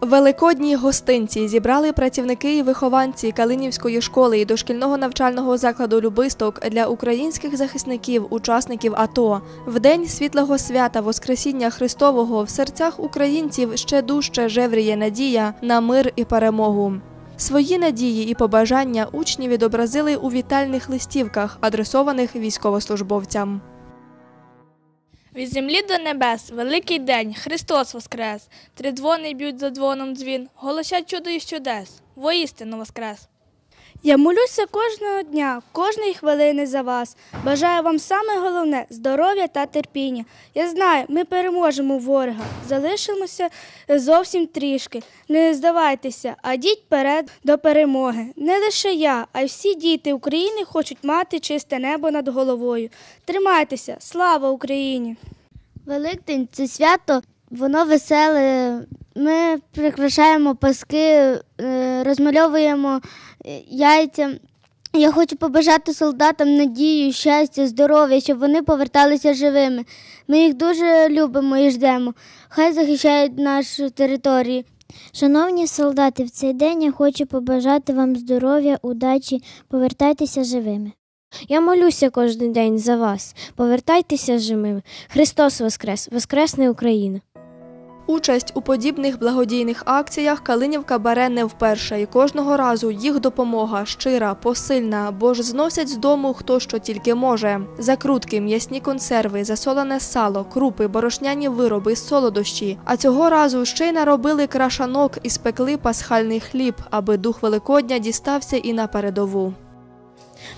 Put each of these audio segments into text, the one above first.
Великодні гостинці зібрали працівники і вихованці Калинівської школи і дошкільного навчального закладу Любисток для українських захисників, учасників АТО. В день світлого свята Воскресіння Христового в серцях українців ще дужче жевріє надія на мир і перемогу. Свої надії і побажання учні відобразили у вітальних листівках, адресованих військовослужбовцям. Від землі до небес, великий день, Христос воскрес, три дзвони б'ють за дзвоном дзвін, голосять чудо і чудес, воістину воскрес. Я молюся кожного дня, кожної хвилини за вас. Бажаю вам саме головне здоров'я та терпіння. Я знаю, ми переможемо ворога. Залишимося зовсім трішки. Не здавайтеся, а діть вперед до перемоги. Не лише я, а й всі діти України хочуть мати чисте небо над головою. Тримайтеся, слава Україні! Великдень це свято, воно веселе. Ми прикрашаємо паски, е, розмальовуємо е, яйця. Я хочу побажати солдатам надію, щастя, здоров'я, щоб вони поверталися живими. Ми їх дуже любимо і ждемо. Хай захищають нашу територію. Шановні солдати, в цей день я хочу побажати вам здоров'я, удачі, повертайтеся живими. Я молюся кожен день за вас. Повертайтеся живими. Христос Воскрес! Воскресне Україна! Участь у подібних благодійних акціях Калинівка бере не вперше, і кожного разу їх допомога щира, посильна, бо ж зносять з дому хто що тільки може. Закрутки, м'ясні консерви, засолене сало, крупи, борошняні вироби, солодощі. А цього разу ще й наробили крашанок і спекли пасхальний хліб, аби дух Великодня дістався і на передову.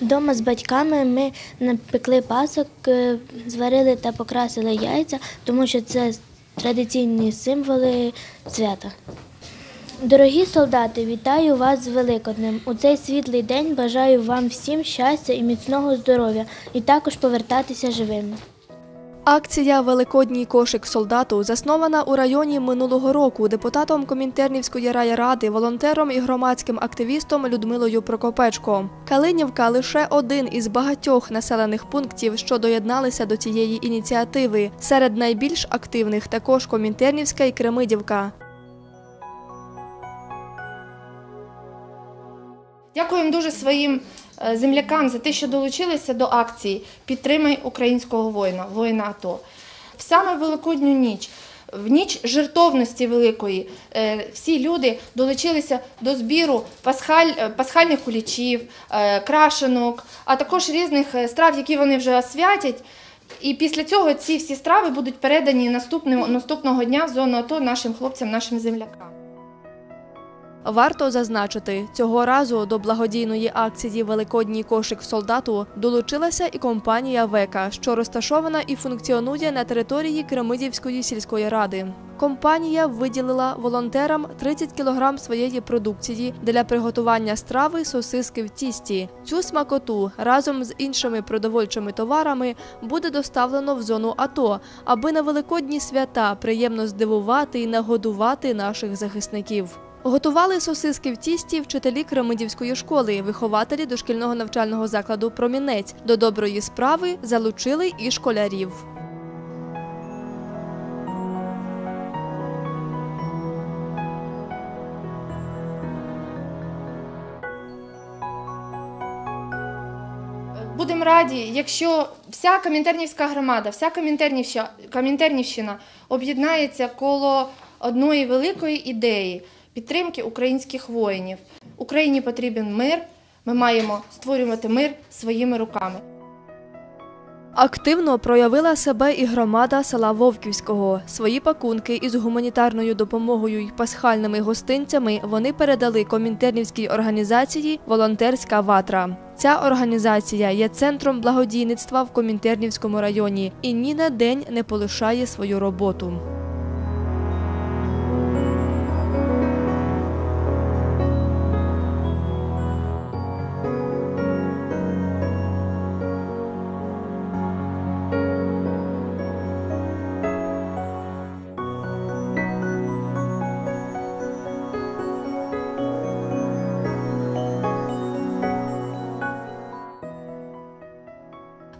Вдома з батьками ми напекли пасок, е, зварили та покрасили яйця, тому що це традиційні символи свята. Дорогі солдати, вітаю вас з Великоднем. У цей світлий день бажаю вам всім щастя і міцного здоров'я, і також повертатися живими. Акція Великодній кошик солдату заснована у районі минулого року депутатом Комінтернівської райради, волонтером і громадським активістом Людмилою Прокопечко. Калинівка лише один із багатьох населених пунктів, що доєдналися до цієї ініціативи. Серед найбільш активних також Комінтернівська і Кремидівка. Дякуємо дуже своїм землякам за те, що долучилися до акції Підтримай українського воїна, воїна АТО. В саме Великодню ніч, в ніч жертовності великої, е, всі люди долучилися до збіру пасхаль, е, пасхальних кулічів, крашенок, а також різних страв, які вони вже освятять. І після цього ці всі страви будуть передані наступного дня в зону АТО нашим хлопцям, нашим землякам. Варто зазначити, цього разу до благодійної акції Великодній кошик солдату долучилася і компанія Века, що розташована і функціонує на території Кремидівської сільської ради. Компанія виділила волонтерам 30 кілограм своєї продукції для приготування страви сосиски в тісті. Цю смакоту разом з іншими продовольчими товарами буде доставлено в зону АТО, аби на великодні свята приємно здивувати і нагодувати наших захисників. Готували сосиски в тісті вчителі Кремидівської школи, вихователі дошкільного навчального закладу Промінець. До доброї справи залучили і школярів. Будемо раді, якщо вся Комінтернівська громада, вся Комінтернівщина об'єднається коло одної великої ідеї підтримки українських воїнів. Україні потрібен мир. Ми маємо створювати мир своїми руками. Активно проявила себе і громада села Вовківського. Свої пакунки із гуманітарною допомогою й пасхальними гостинцями вони передали комінтернівській організації Волонтерська ватра. Ця організація є центром благодійництва в Комінтернівському районі і ні на день не полишає свою роботу.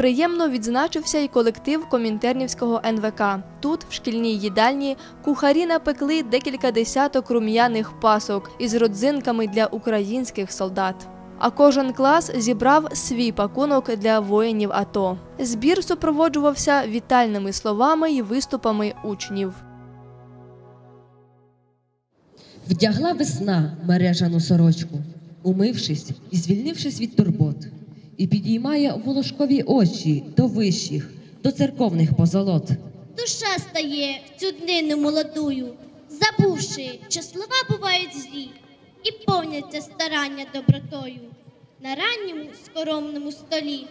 Приємно відзначився і колектив Комінтернівського НВК. Тут, в шкільній їдальні, кухарі напекли декілька десяток рум'яних пасок із родзинками для українських солдат. А кожен клас зібрав свій пакунок для воїнів АТО. Збір супроводжувався вітальними словами і виступами учнів. Вдягла весна мережану сорочку, умившись і звільнившись від турбот, і підіймає волошкові очі до вищих, до церковних позолот. Душа стає в цю днину молодую, забувши, що слова бувають злі, і повняться старання добротою на ранньому скоромному столі.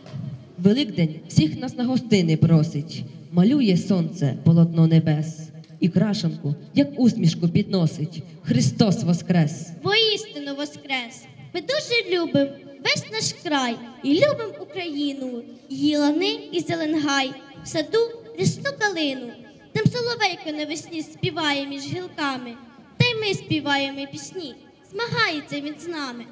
Великдень всіх нас на гостини просить, малює сонце полотно небес, і крашенку, як усмішку підносить. Христос воскрес! Воістину воскрес! Ми дуже любимо весь наш край. І любимо Україну, її лани і зеленгай, в саду рісну калину. Там соловейко навесні співає між гілками, та й ми співаємо пісні, змагається він з нами.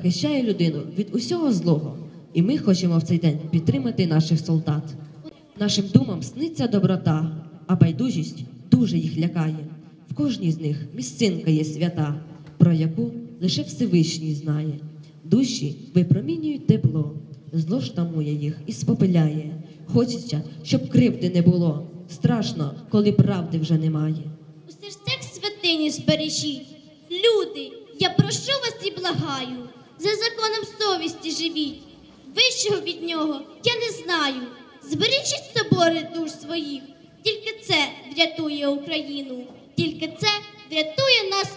Захищає людину від усього злого. І ми хочемо в цей день підтримати наших солдат. Нашим думам сниться доброта, а байдужість дуже їх лякає. В кожній з них місцинка є свята, про яку лише Всевишній знає. Душі випромінюють тепло, зло ж тамує їх і спопиляє. Хочеться, щоб кривди не було. Страшно, коли правди вже немає. У серцях святині збережіть. Люди, я прошу вас і благаю, за законом совісті живіть. Вищого від нього я не знаю. Збережіть собори душ своїх. Тільки це врятує Україну, тільки це врятує нас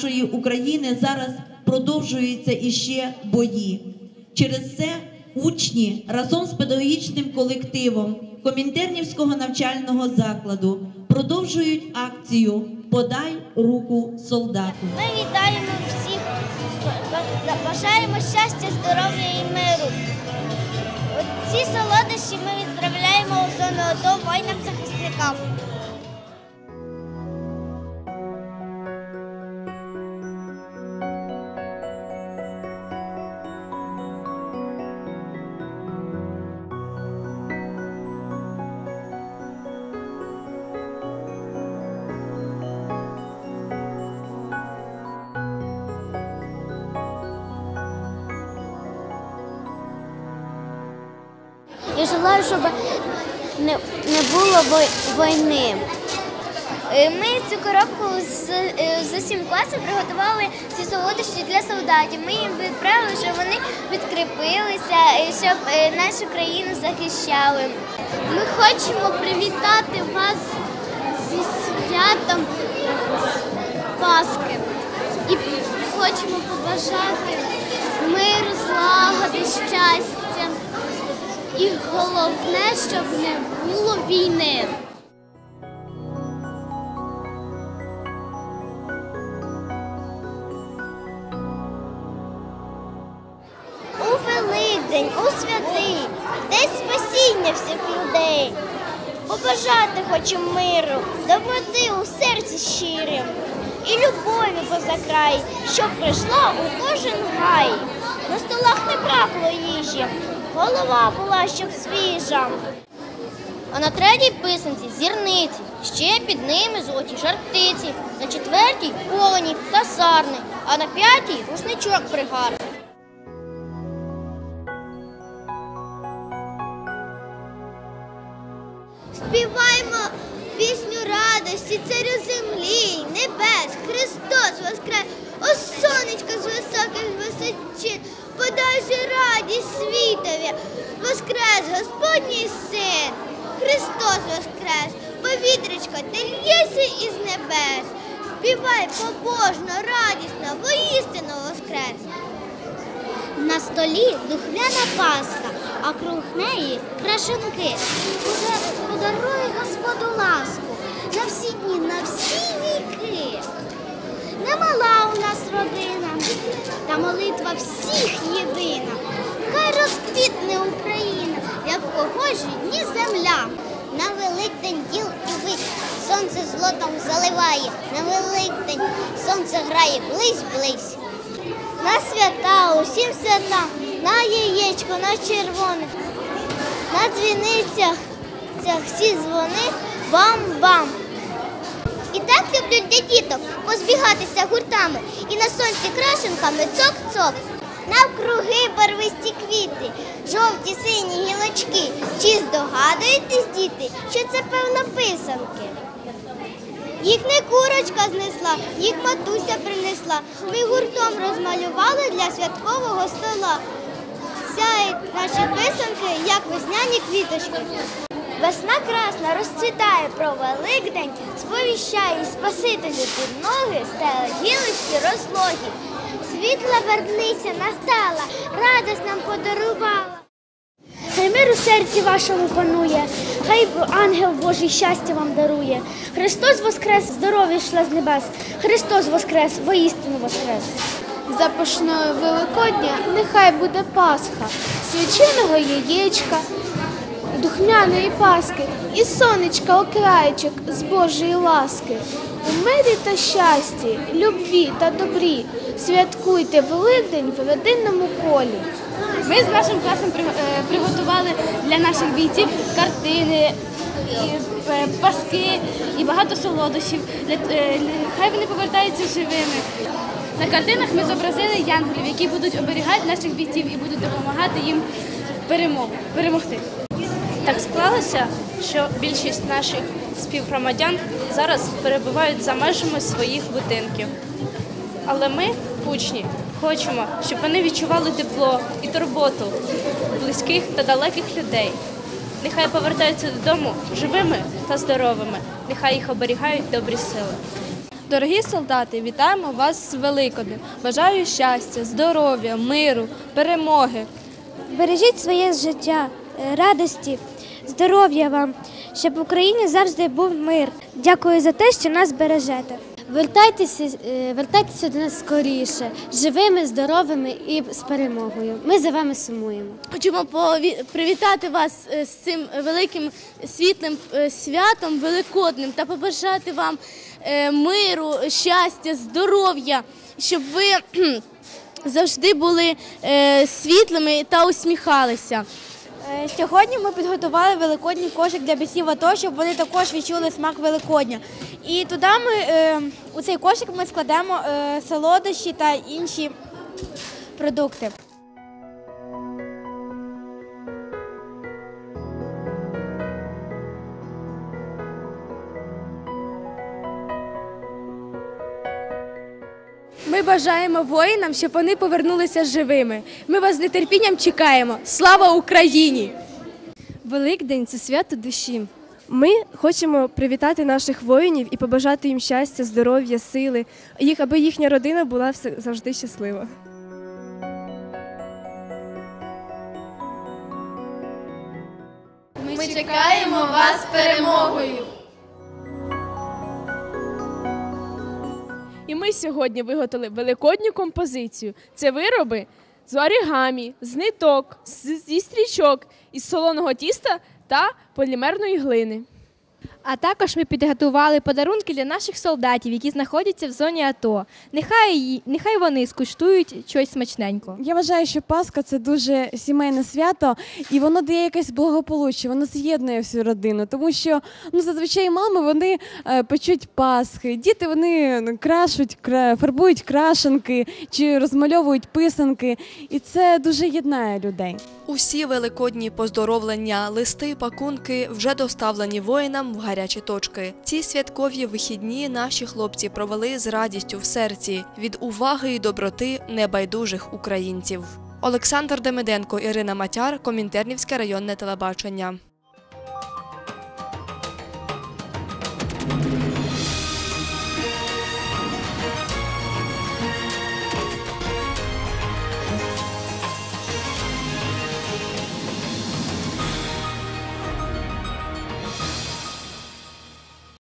нашої України зараз продовжуються іще бої. Через це учні разом з педагогічним колективом Комінтернівського навчального закладу продовжують акцію Подай руку солдату. Ми вітаємо всіх, бажаємо щастя, здоров'я і миру. Ці солодощі ми відправляємо у зону АТО воїнам-захисникам. Я желаю, щоб не, не було війни. Е, Ми цю коробку з, е, з усім класом приготували ці солодощі для солдатів. Ми їм відправили, щоб вони підкріпилися, щоб е, нашу країну захищали. Ми хочемо привітати вас зі святом Пасхи і хочемо побажати миру, злагоди, щастя. І головне, щоб не було війни. У Великдень, у святий, десь спасіння всіх людей. Побажати хочемо миру, доброти у серці щирим і любові поза край, щоб прийшла у кожен гай. На столах не бракло їжі, голова була щоб свіжа. А на третій писанці зірниці, ще під ними золоті жартиці, на четвертій олені та сарни, а на п'ятій русничок пригарний. Співаємо пісню радості, царю землі, небес, Христос воскрес, подай же радість світові, воскрес Господній син, Христос воскрес, повітрячко, ти л'єся із небес, співай побожно, радісно, воістину воскрес. На столі духмяна паска, а круг неї крашенки. Пода- Подаруй Господу ласку на всі дні, на всі віки. Немала у нас родина, та молитва всіх єдина. Хай розквітне Україна, як погожі дні земля. На Великдень діл і вик сонце злотом заливає. На Великдень сонце грає близь-близь. На свята, усім святам, на яєчко, на червоне, на дзвіницях всі дзвони бам-бам. І так люблять для діток позбігатися гуртами і на сонці крашенками цок-цок. Навкруги барвисті квіти, жовті сині гілочки. Чи здогадуєтесь, діти, що це певно писанки? Їх не курочка знесла, їх матуся принесла. Ми гуртом розмалювали для святкового стола. Сяють наші писанки, як весняні квіточки. Весна красна розцвітає про Великдень, сповіщає Спасителю під ноги, стали гілочки розлогі. Світла вербниця настала, радость нам подарувала. Хай мир у серці вашому панує, хай ангел Божий щастя вам дарує. Христос воскрес, здоров'я йшла з небес. Христос воскрес, воістину воскрес. Запашною Великодня нехай буде Пасха, свяченого яєчка, духмяної паски і сонечка окраєчок з Божої ласки. У мирі та щасті, любві та добрі святкуйте Великдень в родинному колі. Ми з нашим класом е, приготували для наших бійців картини, і, е, паски і багато солодощів. Е, Хай вони повертаються живими. На картинах ми зобразили янголів, які будуть оберігати наших бійців і будуть допомагати їм перемог, перемогти. Так склалося, що більшість наших співгромадян зараз перебувають за межами своїх будинків. Але ми, учні, хочемо, щоб вони відчували тепло і турботу близьких та далеких людей. Нехай повертаються додому живими та здоровими. Нехай їх оберігають добрі сили. Дорогі солдати, вітаємо вас з Великоднем. Бажаю щастя, здоров'я, миру, перемоги. Бережіть своє життя, радості, здоров'я вам, щоб в Україні завжди був мир. Дякую за те, що нас бережете. Вертайтеся, е, вертайтеся до нас скоріше, живими, здоровими і з перемогою. Ми за вами сумуємо. Хочемо привітати вас е, з цим великим світлим е, святом великодним та побажати вам е, миру, щастя, здоров'я, щоб ви завжди були е, світлими та усміхалися. Е, Сьогодні ми підготували великодній кошик для бійців АТО, щоб вони також відчули смак Великодня. І туди ми е, у цей кошик ми складемо е, солодощі та інші продукти. Бажаємо воїнам, щоб вони повернулися живими. Ми вас з нетерпінням чекаємо. Слава Україні! Великдень це свято душі. Ми хочемо привітати наших воїнів і побажати їм щастя, здоров'я, сили, їх, аби їхня родина була все- завжди щаслива. Ми чекаємо вас перемогою! Ми сьогодні виготовили великодню композицію. Це вироби з орігамі, з ниток, зі стрічок, із солоного тіста та полімерної глини. А також ми підготували подарунки для наших солдатів, які знаходяться в зоні АТО. Нехай, нехай вони скуштують щось смачненько. Я вважаю, що Пасха це дуже сімейне свято, і воно дає якесь благополуччя, воно з'єднує всю родину. Тому що ну зазвичай мами вони е, печуть Пасхи, діти вони ну, крашуть, кра, фарбують крашенки чи розмальовують писанки, і це дуже єднає людей. Усі великодні поздоровлення, листи, пакунки вже доставлені воїнам в гарячі точки. Ці святкові вихідні наші хлопці провели з радістю в серці від уваги і доброти небайдужих українців. Олександр Демиденко, Ірина Матяр, Комінтернівське районне телебачення.